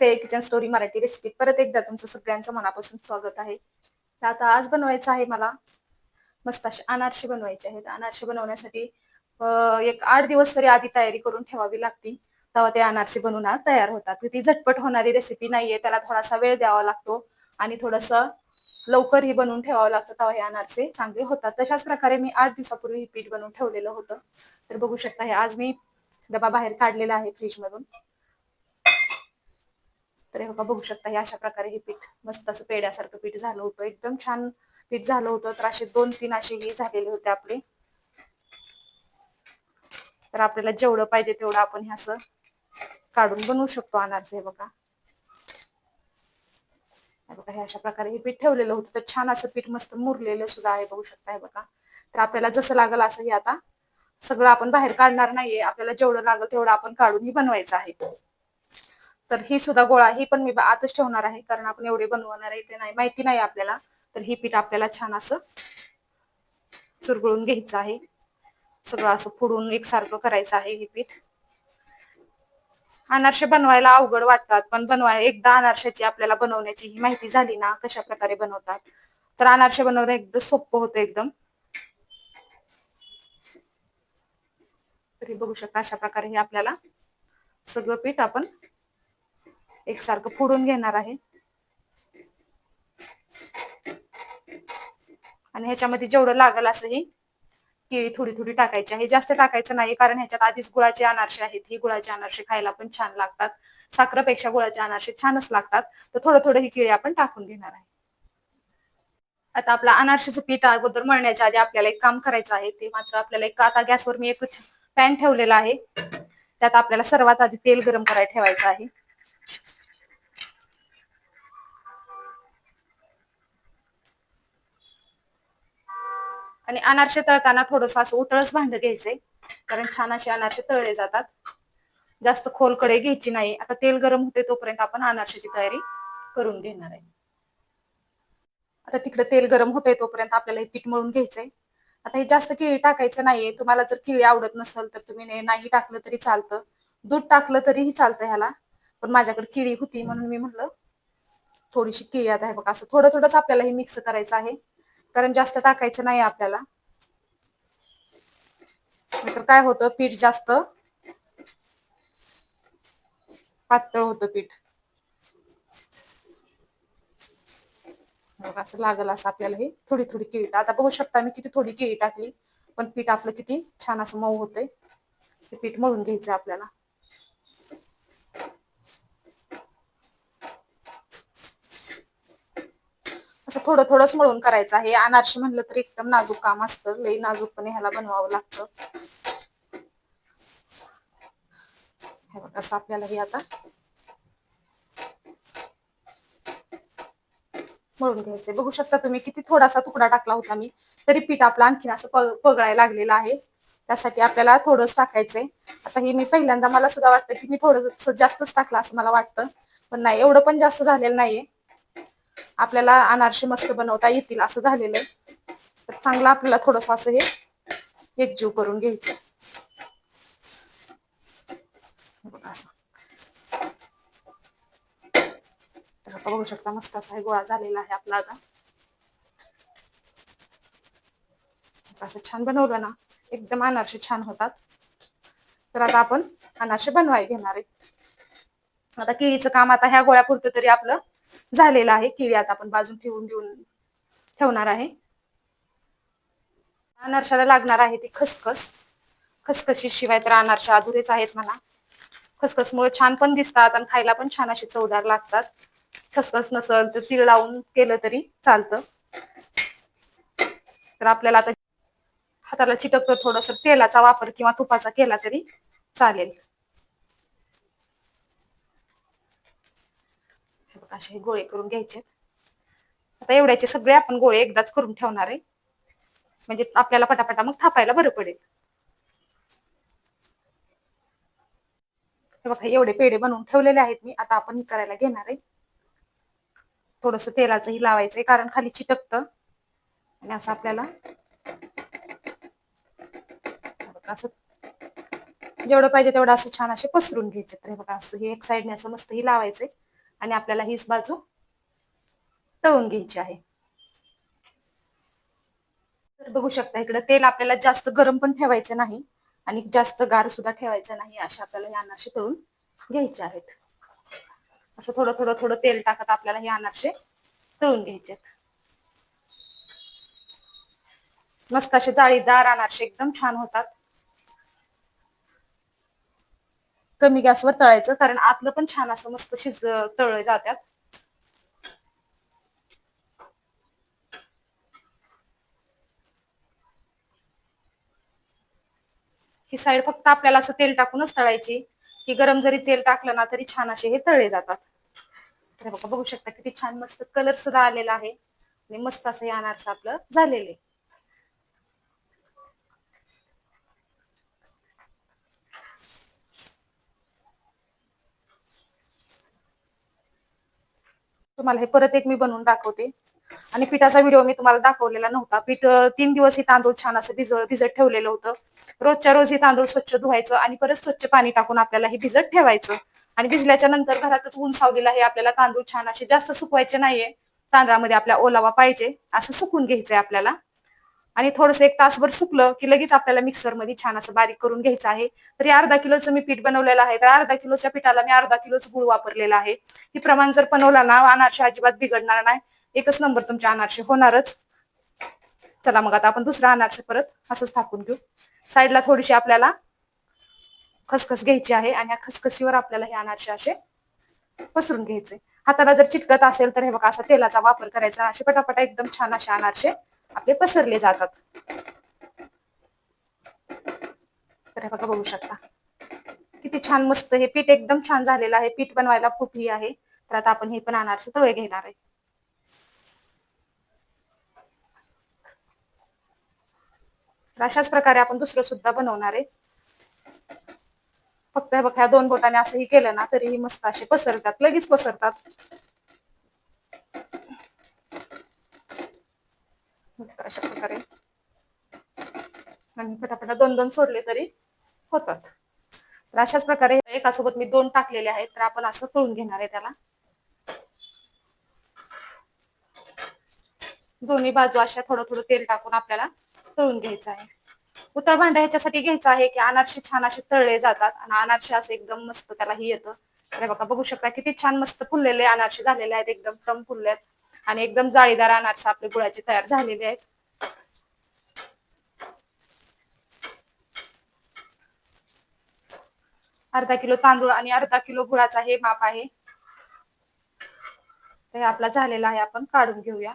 नमस्ते kitchen story Marathi recipe परत एकदा तुमचं सगळ्यांचं मनापासून स्वागत आहे. तर आता आज बनवायचं आहे मला मस्त असे अनारसे बनवायचे आहेत. अनारसे बनवण्यासाठी एक आठ दिवस तरी आधी तयारी करून ठेवावी लागती. तेव्हा ते अनारसे बनवून तयार होतात. ती झटपट होणारी रेसिपी नाहीये त्याला थोडासा वेळ द्यावा लागतो आणि थोडस लवकरही बनवून ठेवावं लागतं. तेव्हा हे अनारसे चांगले होतात. तशाच प्रकारे मी आठ दिवसापूर्वी हे पीठ बनवून ठेवलेलं होतं. तर बघू शकता हे आज मी डबा बाहेर काढलेला आहे फ्रीज मधून. तर हे बघा बघू शकता हे अशा प्रकारे हे पीठ मस्त असं पेड्यासारखं पीठ झालं होतं. एकदम छान पीठ झालं होतं. तर असे दोन तीन असे हे झालेले होते आपले. तर आपल्याला जेवढं पाहिजे तेवढं आपण हे असं काढून बनवू शकतो अनारसे हे बघा. हे बघा हे अशा प्रकारे हे पीठ ठेवलेलं होतं. तर छान असं पीठ मस्त मुरलेलं सुद्धा आहे बघू शकता हे बघा. तर आपल्याला जसं लागल असं हे आता सगळं आपण बाहेर काढणार नाहीये. आपल्याला जेवढं लागल तेवढं आपण काढून ही बनवायचं आहे. तर ही सुद्धा गोळा ही पण मी आतच ठेवणार आहे कारण आपण एवढे बनवणार आहे ते नाही माहिती नाही आपल्याला. तर ही पीठ आपल्याला छान असं चुरगळून घ्यायचं आहे. सगळं असं फोडून एकसारखं करायचं आहे हे पीठ. अनारसे बनवायला अवघड वाटतात पण बनवाय एकदा अनारशाची आपल्याला बनवण्याची ही माहिती झाली ना कशा प्रकारे बनवतात. तर अनारसे बनवणं एकदम सोपं होतं एकदम. तरी बघू शकता अशा प्रकारे हे आपल्याला सगळं पीठ आपण एकसारखं फोडून घेणार आहे. आणि ह्याच्यामध्ये जेवढं लागल असं ही केळी थोडी थोडी टाकायची आहे. जास्त टाकायचं नाही कारण ह्याच्यात आधीच गुळाचे अनारसे आहेत. ही गुळाचे अनारसे खायला पण छान लागतात. साखरेपेक्षा गुळाचे अनारसे छानच लागतात. तर थोडं थोडं ही केळी आपण टाकून घेणार आहे. आता आपला अनारशीचं पीठ अगोदर मळण्याच्या आधी आपल्याला एक काम करायचं आहे. ते मात्र आपल्याला एक आता गॅसवर मी एक पॅन ठेवलेला आहे. त्यात आपल्याला सर्वात आधी तेल गरम करायला ठेवायचं आहे. आणि अनारसे तळताना थोडस असं उतळच भांड घ्यायचंय कारण छान असे अनारसे तळले जातात. जास्त खोलकडे घ्यायची नाही. आता तेल गरम होते तोपर्यंत आपण अनारशाची तयारी करून घेणार आहे. आता तिकडे तेल गरम होते तोपर्यंत आपल्याला हे पीठ मळून घ्यायचंय. आता हे जास्त केळी टाकायचं नाहीये. तुम्हाला जर केळी आवडत नसेल तर तुम्ही नाही टाकलं तरी चालतं. दूध टाकलं तरीही चालतं ह्याला. पण माझ्याकडे केळी होती म्हणून मी म्हणलं थोडीशी केळी आता हे बघा असं थोडं थोडंच आपल्याला हे मिक्स करायचं आहे. कारण जास्त टाकायचं नाही आपल्याला. नाहीतर काय होतं पीठ जास्त. पातळ होतं पीठ. असं लागल असं आपल्याला हे. थोडी थोडी केळी आता बघू शकता मी किती थोडी केळी टाकली पण पीठ आपलं किती छान असं मऊ होतंय. ते पीठ मळून घ्यायचं आपल्याला. असं थोडं थोडंच मळून करायचं आहे. अनारशी म्हणलं तर एकदम नाजूक काम असतं. लई नाजूकपणे ह्याला बनवावं लागतं. हे बघ असं आपल्याला हे आता मळून घ्यायचंय. बघू शकता तुम्ही किती थोडासा तुकडा टाकला होता मी. तरी पीठ आपलं आणखीन असं पगळायला लागलेलं आहे. त्यासाठी आपल्याला थोडंच टाकायचंय. आता हे मी पहिल्यांदा मला सुद्धा वाटतं की मी थोडं जास्तच टाकलं असं मला वाटतं. पण नाही एवढं पण जास्त झालेलं नाहीये. आपल्याला अनारसे मस्त बनवता येतील असं झालेलं आहे. तर चांगलं आपल्याला थोडस असं हे एकजीव करून घ्यायचं. तर आता बघू शकता मस्त असा हे गोळा झालेला आहे आपला आता. असं छान बनवलं ना एकदम अनारसे छान होतात. तर आता आपण अनारसे बनवाय घेणार आहे. आता केळीचं काम आता ह्या गोळ्यापुरतं तरी आपलं झालेलं आहे. केळी आता आपण बाजून ठेवून देऊन ठेवणार आहे. अनारशाला लागणार आहे ती खसखस. खसखशी शिवाय तर अनारशा अधुरेच आहेत म्हणा. खसखसमुळे छान पण दिसतात आणि खायला पण छान असे चवदार लागतात. खसखस नसल तर तीळ लावून केलं तरी चालतं. तर आपल्याला आता हाताला चिटकतं थोडस तेलाचा वापर किंवा तुपाचा केला तरी चालेल. बघा, असे गोळे करून घ्यायचे आता एवढ्याचे सगळे आपण गोळे एकदाच करून ठेवणार आहे. म्हणजे आपल्याला पटापटा मग थापायला बरं पडेल. हे बघा एवढे पेढे बनवून ठेवलेले आहेत मी. आता आपण करायला घेणार आहे. थोडस तेलाचंही लावायचंय कारण खाली चिटकत. आणि असं आपल्याला असं जेवढं पाहिजे तेवढं असं छान असे पसरून घ्यायचे तर हे बघा असं हे एक साईडने असं मस्त ही लावायचे आणि आपल्याला हीच बाजू तळून घ्यायची आहे. तर बघू शकता इकडे तेल आपल्याला जास्त गरम पण ठेवायचं नाही आणि जास्त गार सुद्धा ठेवायचं नाही अशा आपल्याला हे अनारसे तळून घ्यायचे आहेत. असं थोडं थोडं थोडं तेल टाकत आपल्याला हे अनारसे तळून घ्यायचे मस्त असे जाळीदार अनारसे एकदम छान होतात. कमी गॅसवर तळायचं कारण आतलं पण छान असं मस्त शिज तळले जातात ही साईड फक्त आपल्याला असं तेल टाकूनच तळायची. की गरम जरी तेल टाकलं ना तरी छान असे हे तळले जातात. तर बघा बघू शकता किती छान मस्त कलर सुद्धा आलेला आहे. आणि मस्त असं हे अनारस आपलं आहे. तुम्हाला हे परत एक मी बनवून दाखवते. आणि पिठाचा व्हिडिओ मी तुम्हाला दाखवलेला नव्हता. पीठ तीन दिवस हे तांदूळ छान असं भिज भिजत ठेवलेलं होतं. रोजच्या रोज हे तांदूळ स्वच्छ धुवायचं आणि परत स्वच्छ पाणी टाकून आपल्याला हे भिजत ठेवायचं. आणि भिजल्याच्या नंतर घरातच ऊन सावलेला हे आपल्याला तांदूळ छान असे जास्त सुकवायचे नाहीये. तांदळामध्ये आपल्या ओलावा पाहिजे. असं सुकून घ्यायचंय आपल्याला. आणि थोडंसं एक तासभर सुकलं की लगेच आपल्याला मिक्सरमध्ये छान असं बारीक करून घ्यायचं आहे. तरी अर्धा किलोचं मी पीठ बनवलेलं आहे. तर अर्धा किलोच्या पिठाला मी अर्धा किलोच गुळ वापरलेला आहे. हे प्रमाण जर बनवला ना अनारशे अजिबात बिघडणार नाही. एकच नंबर तुमचे अनारशे होणारच. चला मग आता आपण दुसरा अनारशे परत असंच थापून घेऊ. साईडला थोडीशी आपल्याला खसखस घ्यायची आहे आणि या खसखसीवर आपल्याला हे अनारसे असे पसरून घ्यायचे. हाताला जर चिटकत असेल तर हे बघा असा तेलाचा वापर करायचा. असे पटापटा एकदम छान असे अनारसे आपले पसरले जातात. तर हे बघा बघू शकता. किती छान मस्त हे पीठ एकदम छान झालेलं आहे. पीठ बनवायला खूप ही आहे. तर आता आपण हे पण अनारसे तळे घेणार आहे. तर अशाच प्रकारे आपण दुसरं सुद्धा बनवणार आहे. फक्त हे बघा ह्या दोन बोटाने असंही केलं ना तरीही मस्त असे पसरतात. लगेच पसरतात. अशा प्रकारे. आणि पटापटा दोन दोन सोडले तरी होतात. तर अशाच प्रकारे एकासोबत मी दोन टाकलेले आहेत तर आपण असं तळून घेणार आहे त्याला. दोन्ही बाजू अशा थोडं थोडं तेल टाकून आपल्याला तळून घ्यायचं आहे. उतळ भांडा ह्याच्यासाठी घ्यायचं आहे की अनारसे छान असे तळले जातात आणि अनारसे असं एकदम मस्त त्याला ही येतं. अरे बघा बघू शकता किती छान मस्त फुललेले अनारसे झालेले आहेत एकदम टम फुलले आहेत आणि एकदम जाळीदार अनारसा आपले गुळाचे तयार झालेले आहेत. अर्धा किलो तांदूळ आणि अर्धा किलो गुळाचा हे माप आहे. हे आपला झालेला आहे आपण काढून घेऊया.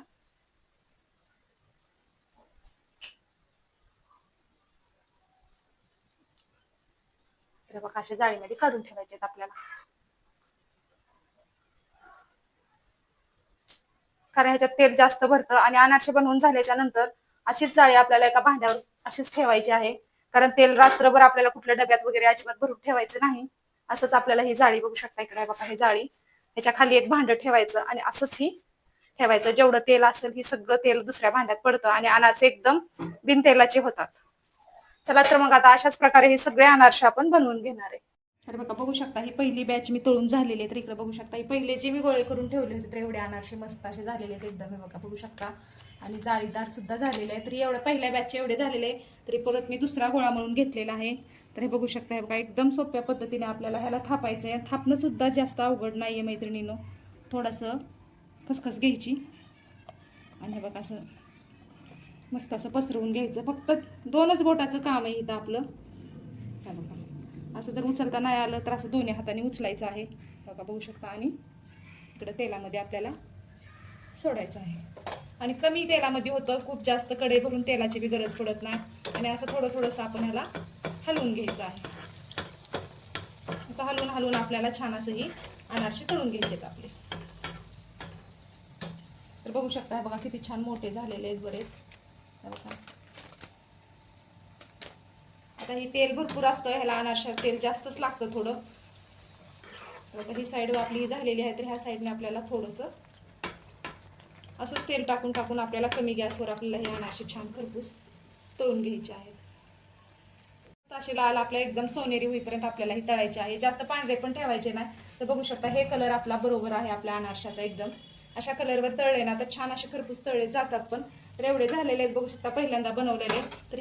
बघा अशा जाळीमध्ये काढून ठेवायचे आपल्याला. कारण ह्याच्यात तेल जास्त भरतं आणि अनारसे बनवून झाल्याच्यानंतर अशीच जाळी आपल्याला एका भांड्यावर अशीच ठेवायची आहे. कारण तेल रात्रभर आपल्याला कुठल्या डब्यात वगैरे अजिबात भरून ठेवायचं नाही. असंच आपल्याला ही जाळी बघू शकता इकडे. बघा ही जाळी. ह्याच्या खाली एक भांड ठेवायचं आणि असंच ही ठेवायचं. जेवढं तेल असेल हे सगळं तेल दुसऱ्या भांड्यात पडतं आणि अनारसे एकदम बिन तेलाचे होतात. चला तर मग आता अशाच प्रकारे हे सगळे अनारसे आपण बनवून घेणार आहे. तर बघा बघू शकता ही पहिली बॅच मी तळून झालेली आहे तर इकडे बघू शकता. ही पहिले जे मी गोळे करून ठेवले होते तर एवढे अनारसे मस्त असे झालेले आहेत एकदम हे बघा बघू शकता. आणि जाळीदार सुद्धा झालेले आहे तरी एवढ्या पहिल्या बॅचचे एवढे झालेले आहे तरी परत मी दुसरा गोळा म्हणून घेतलेला आहे. तर हे बघू शकता हे बघा एकदम सोप्या पद्धतीने आपल्याला ह्याला थापायचं आहे थापणं सुद्धा जास्त अवघड नाही आहे मैत्रिणीनं. थोडंसं खसखस घ्यायची. आणि हे बघा असं मस्त असं पसरवून घ्यायचं. फक्त दोनच बोटाचं काम आहे इथं आपलं. असं जर उचलता नाही आलं तर असं दोन्ही हाताने उचलायचं आहे. बघा बघू शकता आणि इकडं तेलामध्ये आपल्याला सोडायचं आहे. आणि कमी तेलामध्ये होतं खूप जास्त कडे भरून तेलाची बी गरज पडत नाही. आणि असं थोडं थोडंसं आपण ह्याला हलवून घ्यायचं आहे. असं हलवून हलवून आपल्याला छान असं ही अनारसे तळून घ्यायचेत आपले. तर बघू शकता बघा किती छान मोठे झालेले आहेत बरेच. बघा आता हे तेल भरपूर असतं ह्याला अनारशात तेल जास्तच लागतं थोडं. आता ही साईड आपली ही झालेली आहे तर ह्या साईडने आपल्याला थोडंसं असंच तेल टाकून टाकून आपल्याला कमी गॅसवर आपल्याला हे अनारसे छान खरपूस तळून घ्यायचे आहेत. असे लाल आपल्या एकदम सोनेरी होईपर्यंत आपल्याला हे तळायचे आहे. जास्त पांढरे पण ठेवायचे नाही. तर बघू शकता हे कलर आपला बरोबर आहे आपल्या अनारशाचा एकदम. अशा कलरवर तळले ना तर छान असे खरपूस तळले जातात पण. तर एवढे झालेले आहेत बघू शकता पहिल्यांदा बनवलेले तर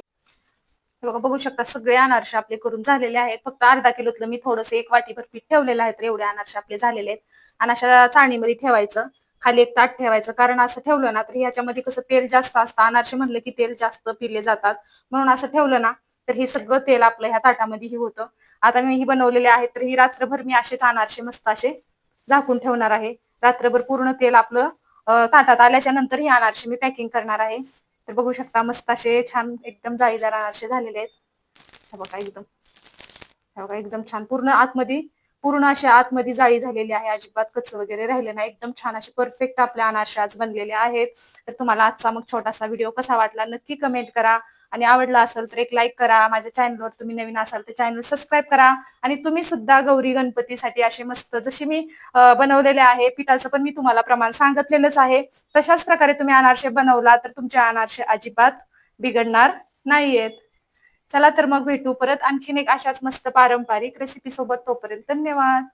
हे बघा बघू शकता सगळे अनारसे आपले करून झालेले आहेत. फक्त अर्धा किलोतलं मी थोडस एक वाटीभर पीठ ठेवलेलं आहे तर एवढे अनारसे आपले झालेले आहेत. आणि अशा चाळणीमध्ये ठेवायचं. खाली एक ताट ठेवायचं. कारण असं ठेवलं ना तर ह्याच्यामध्ये कसं तेल जास्त असतं. अनारसे म्हणलं की तेल जास्त पिले जातात. म्हणून असं ठेवलं ना तर हे सगळं तेल आपलं ह्या ताटामध्ये ही होतं. आता मी ही बनवलेले आहेत तर ही रात्रभर मी असेच अनारसे मस्त असे झाकून ठेवणार आहे. रात्रभर पूर्ण तेल आपलं ताटात आल्याच्यानंतर ही अनारसे मी पॅकिंग करणार आहे. तर बघू शकता मस्त असे छान एकदम जाळीदार असे झालेले आहेत. बघा एकदम. बघा एकदम छान. पूर्ण आतमध्ये पूर्ण अशा आतमध्ये जाळी झालेली आहे. अजिबात कच्च वगैरे राहिलं नाही. एकदम छान असे परफेक्ट आपल्या अनारसे आज बनलेले आहेत. तर तुम्हाला आजचा मग छोटासा व्हिडिओ कसा वाटला नक्की कमेंट करा. आणि आवडला असेल तर एक लाईक करा. माझ्या चॅनलवर तुम्ही नवीन असाल तर चॅनल सबस्क्राईब करा. आणि तुम्ही सुद्धा गौरी गणपतीसाठी असे मस्त जसे मी बनवलेले आहे. पिठाचं पण मी तुम्हाला प्रमाण सांगितलेलंच आहे. तशाच प्रकारे तुम्ही अनारसे बनवला तर तुमचे अनारसे अजिबात बिघडणार नाहीयेत. चला तर मग भेटू परत. आणखीन एक अशाच मस्त पारंपरिक रेसिपी सोबत तोपर्यंत धन्यवाद.